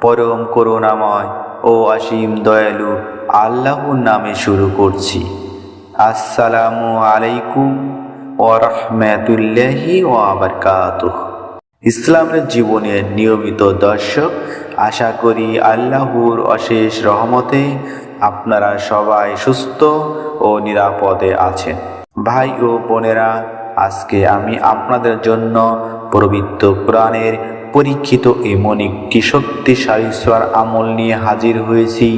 পরম করুণাময় ও অসীম দয়ালু আল্লাহর নামে শুরু করছি। আসসালামু আলাইকুম ও রহমতুল্লাহি ও আবরকাতুহ ইসলামের জীবনের নিয়মিত দর্শক, আশা করি আল্লাহর অশেষ রহমতে আপনারা সবাই সুস্থ ও নিরাপদে আছেন। ভাই ও বোনেরা, আজকে আমি আপনাদের জন্য প্রবৃত্ত কোরআনের পরীক্ষিত এমন একটি শক্তিশালী সোয়ার আমল নিয়ে হাজির হয়েছি।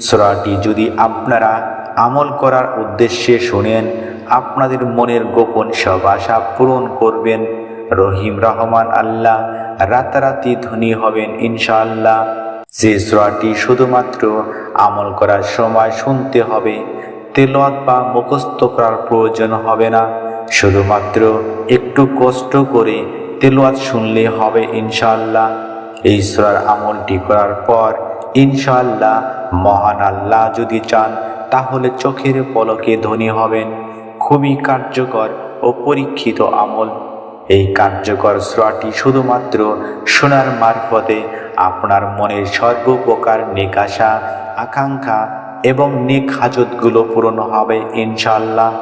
সোরাটি যদি আপনারা আমল করার উদ্দেশ্যে শোনেন, আপনাদের মনের গোপন সব আশা পূরণ করবেন। রহিম রহমান আল্লাহ রাতারাতি ধনী হবেন ইনশাআল্লাহ। যে সোরাটি শুধুমাত্র আমল করার সময় শুনতে হবে। তেলত বা মুখস্থ করার প্রয়োজন হবে না। শুধুমাত্র একটু কষ্ট করে তেলোয়াত শুনলে হবে ইনশাল্লাহ এই সুরার আমলটি করার পর ইনশাল্লাহ মহান আল্লাহ যদি চান, তাহলে চোখের পলকে ধনী হবেন। খুবই কার্যকর ও পরীক্ষিত আমল। এই কার্যকর সুরাটি শুধুমাত্র শোনার মারফতে আপনার মনের সর্বপ্রকার নিকাশা, আকাঙ্ক্ষা এবং নেক হাজতগুলো পূরণ হবে ইনশাল্লাহ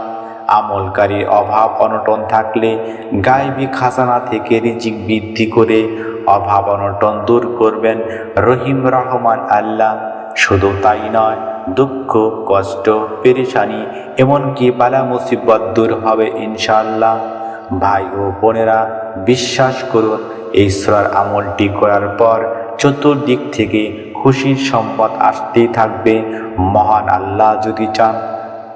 আমলকারীর অভাব অনটন থাকলে গায়েবী খাজানা থেকে রিজিক বৃদ্ধি করে অভাব অনটন দূর করবেন রহিম রহমান আল্লাহ। শুধু তাই নয়, দুঃখ, কষ্ট, পেরেশানি এমনকি বালা মুসিবত দূর হবে ইনশাআল্লাহ। ভাই ও বোনেরা, বিশ্বাস করুন, এই সুরার আমলটি করার পর চতুর্দিক থেকে খুশির সম্পদ আসতেই থাকবে। মহান আল্লাহ যদি চান,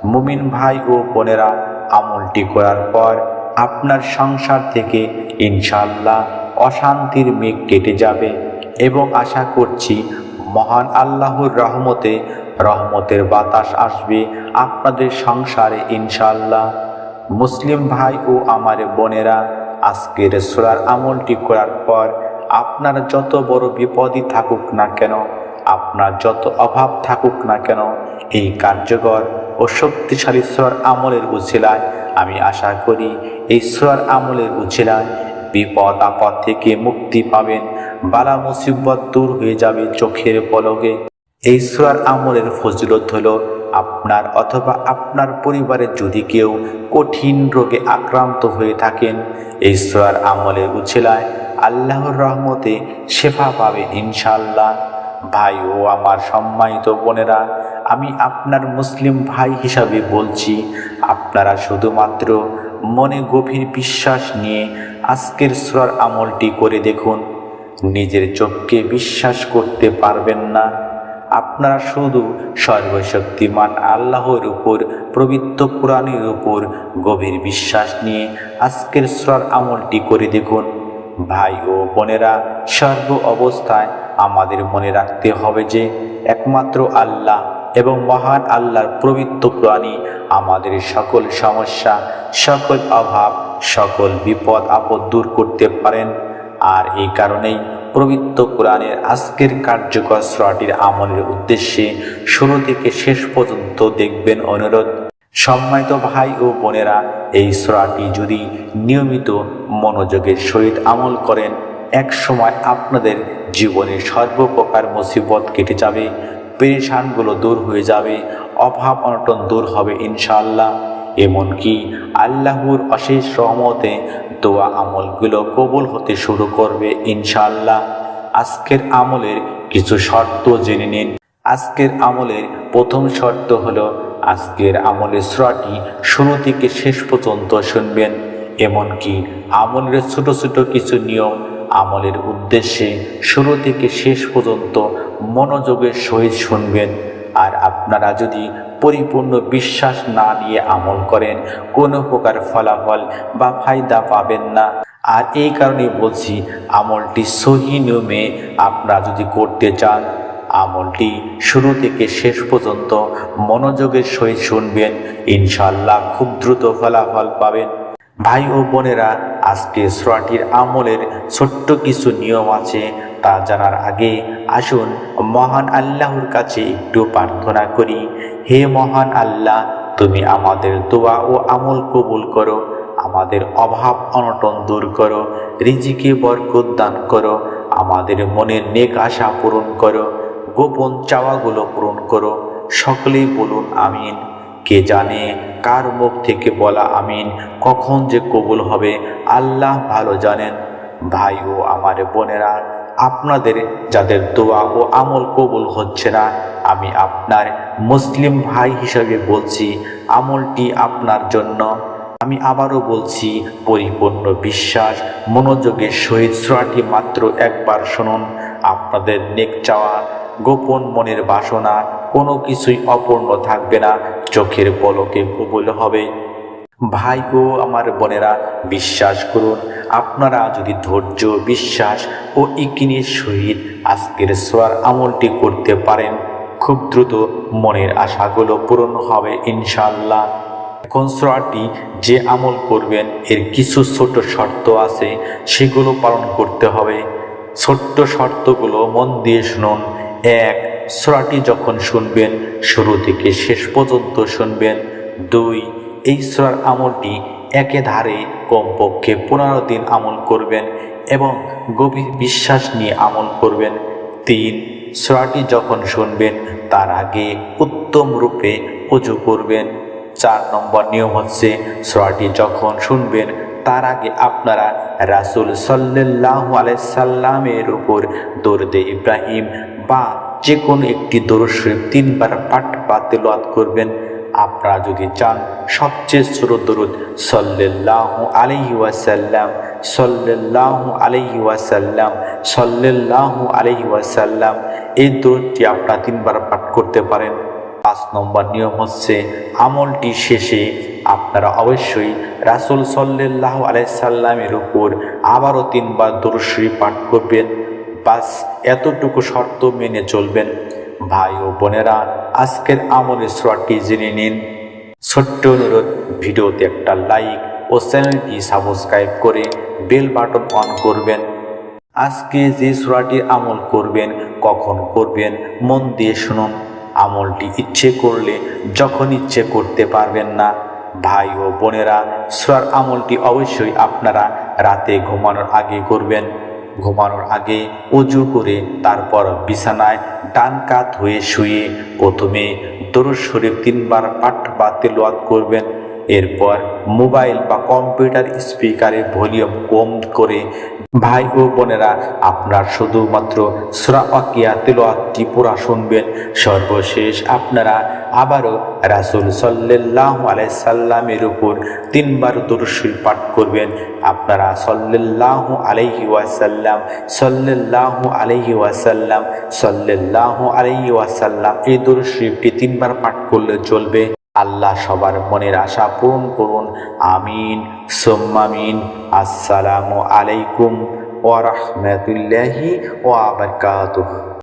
মুমিন ভাই ও বোনেরা আমলটি করার পর আপনার সংসার থেকে ইনশাল্লাহ অশান্তির মেঘ কেটে যাবে এবং আশা করছি মহান আল্লাহর রহমতে রহমতের বাতাস আসবে আপনাদের সংসারে ইনশাল্লাহ মুসলিম ভাই ও আমার বোনেরা, আজকের সোরার আমলটি করার পর আপনার যত বড় বিপদই থাকুক না কেন, আপনার যত অভাব থাকুক না কেন, এই কার্যকর ও শক্তিশালী সোয়ার আমলের উছিলায় আমি আশা করি এই সোয়ার আমলের উছিলায় বিপদ আপদ থেকে মুক্তি পাবেন, বালা মুসিবত দূর হয়ে যাবে চোখের পলকে। এই সোয়ার আমলের ফজিলত হলো আপনার অথবা আপনার পরিবারের যদি কেউ কঠিন রোগে আক্রান্ত হয়ে থাকেন এই সোয়ার আমলের উছিলায় আল্লাহর রহমতে শেফা পাবে ইনশাল্লাহ ভাই ও আমার সম্মানিত বোনেরা, আমি আপনার মুসলিম ভাই হিসাবে বলছি, আপনারা শুধুমাত্র মনে গভীর বিশ্বাস নিয়ে আজকের সুরার আমলটি করে দেখুন। নিজের চোখকে বিশ্বাস করতে পারবেন না। আপনারা শুধু সর্বশক্তিমান আল্লাহর উপর, পবিত্র কোরআনের উপর গভীর বিশ্বাস নিয়ে আজকের সুরার আমলটি করে দেখুন। ভাই ও বোনেরা, সর্ব অবস্থায় আমাদের মনে রাখতে হবে যে একমাত্র আল্লাহ এবং মহান আল্লাহর প্রবৃত্ত প্রাণী আমাদের সকল সমস্যা, সকল অভাব, সকল বিপদ, আপদ দূর করতে পারেন। আর এই কারণেই পবিত্র কোরআনের আজকের কার্যকর স্রাটির আমলের উদ্দেশ্যে শুরু থেকে শেষ পর্যন্ত দেখবেন অনুরোধ। সম্মানিত ভাই ও বোনেরা, এই সোরাটি যদি নিয়মিত মনোযোগের সহিত আমল করেন, এক সময় আপনাদের জীবনের সর্বপ্রকার মুসিবত কেটে যাবে, পেরেশানগুলো দূর হয়ে যাবে, অভাব অনটন দূর হবে ইনশাআল্লাহ। এমনকি আল্লাহর অশেষ রহমতে দোয়া আমলগুলো কবুল হতে শুরু করবে ইনশাল্লাহ আজকের আমলের কিছু শর্ত জেনে নিন। আজকের আমলের প্রথম শর্ত হলো, আজকের আমলের সুরাটি শুরু থেকে শেষ পর্যন্ত শুনবেন। এমনকি আমলের ছোট ছোট কিছু নিয়ম আমলের উদ্দেশ্যে শুরু থেকে শেষ পর্যন্ত মনোযোগের সহিত শুনবেন। আর আপনারা যদি পরিপূর্ণ বিশ্বাস না নিয়ে আমল করেন, কোনো প্রকার ফলাফল বা ফায়দা পাবেন না। আর এই কারণে বলছি, আমলটি সহি নিয়মে আপনারা যদি করতে চান, আমলটি শুরু থেকে শেষ পর্যন্ত মনোযোগের সহিত শুনবেন ইনশাল্লাহ খুব দ্রুত ফলাফল পাবেন। ভাই ও বোনেরা আজকে সোয়াটির আমলের ছোট্ট কিছু নিয়ম আছে তা জানার আগে আসুন মহান আল্লাহর কাছে একটু প্রার্থনা করি। হে মহান আল্লাহ, তুমি আমাদের দোয়া ও আমল কবুল করো, আমাদের অভাব অনটন দূর করো, রিজিকে বরকত দান করো, আমাদের মনের নেক আশা পূরণ করো, গোপন চাওয়াগুলো পূরণ করো, সকলেই বলুন আমিন। কে জানে কার মুখ থেকে বলা আমিন, কখন যে কবুল হবে, আল্লাহ ভালো জানেন। ভাই ও আমার বোনেরা আপনাদের যাদের দোয়া ও আমল কবুল হচ্ছে না, আমি আপনার মুসলিম ভাই হিসাবে বলছি, আমলটি আপনার জন্য। আমি আবারও বলছি, পরিপূর্ণ বিশ্বাস, মনোযোগের সহিত সুরাটি মাত্র একবার শুনুন। আপনাদের নেক চাওয়া, গোপন মনের বাসনা, কোনো কিছুই অপূর্ণ থাকবে না, চোখের পলকে কবুল হবে। ভাই ও আমার বোনেরা, বিশ্বাস করুন আপনারা যদি ধৈর্য, বিশ্বাস ও ইকিনের সহিত আজকের সোয়ার আমলটি করতে পারেন, খুব দ্রুত মনের আশাগুলো পূরণ হবে ইনশাল্লাহ এখন সোয়াটি যে আমল করবেন, এর কিছু ছোট শর্ত আছে, সেগুলো পালন করতে হবে। ছোট্ট শর্তগুলো মন দিয়ে শুনুন। এক সোরাটি যখন শুনবেন, শুরু থেকে শেষ পর্যন্ত শুনবেন। দুই, এই সোরার আমলটি একে ধারে কমপক্ষে পনেরো দিন আমল করবেন এবং গভীর বিশ্বাস নিয়ে আমল করবেন। তিন, সোরাটি যখন শুনবেন, তার আগে উত্তম রূপে উজু করবেন। চার নম্বর নিয়ম হচ্ছে, সোরাটি যখন শুনবেন, তার আগে আপনারা রাসুল সাল্লাহ আলাইসাল্লামের উপর দরদে ইব্রাহিম বা যে কোনো একটি দরুদ শরীফ তিনবার পাঠ বা তেলাওয়াত করবেন। আপনারা যদি চান, সবচেয়ে ছোট দরুদ সাল্লাহ আলাইহি ওয়াসাল্লাম সাল্লাহ আলাইহি ওয়াসাল্লাম সাল্লাহ আলাইহি ওয়াসাল্লাম, এই দরুদটি আপনারা তিনবার পাঠ করতে পারেন। পাঁচ নম্বর নিয়ম হচ্ছে, আমলটি শেষে আপনারা অবশ্যই রাসুল সাল্লাহ আলাইসাল্লামের উপর আবারও তিনবার দরশ্রী পাঠ করবেন। বাস, এতটুকু শর্ত মেনে চলবেন। ভাই ও বোনেরা আজকের আমলের স্রোয়াটি জেনে নিন। ছোট্ট অনুরোধ, ভিডিওতে একটা লাইক ও চ্যানেলটি সাবস্ক্রাইব করে বেল বাটন অন করবেন। আজকে যে সুরাটির আমল করবেন, কখন করবেন, মন দিয়ে শুনুন। আমলটি ইচ্ছে করলে, যখন ইচ্ছে করতে পারবেন না। ভাই ও বোনেরা, সুরার আমলটি অবশ্যই আপনারা রাতে ঘুমানোর আগে করবেন। ঘুমানোর আগে উজু করে তারপর বিছানায় ডান কাত হয়ে শুয়ে প্রথমে দরুদ শরীফ তিনবার পাঠ বা তেলোয়াত করবেন। এরপর মোবাইল বা কম্পিউটার স্পিকারে ভলিউম কম করে ভাই ও বোনেরা আপনার শুধুমাত্র সুরা অকিয়া তেলোয়াতটি পুরা শুনবেন। সর্বশেষ আপনারা আবারও রাসুল সাল্লাহ আলাইসাল্লামের উপর তিনবার দরুশিল পাঠ করবেন। আপনারা সাল্লাহ আলাইহি ওয়াসাল্লাম সাল্লাহ আলাইহি ওয়াসাল্লাম সাল্লাহ আলাইহি ওয়াসাল্লাম এই দরুশরীফটি তিনবার পাঠ করলে চলবে। আল্লাহ সবার মনের আশা পূরণ করুন। আমিন। সোম্মামিন আসসালামু আলাইকুম ওয়া রাহমাতুল্লাহি ওয়া বারাকাতুহু।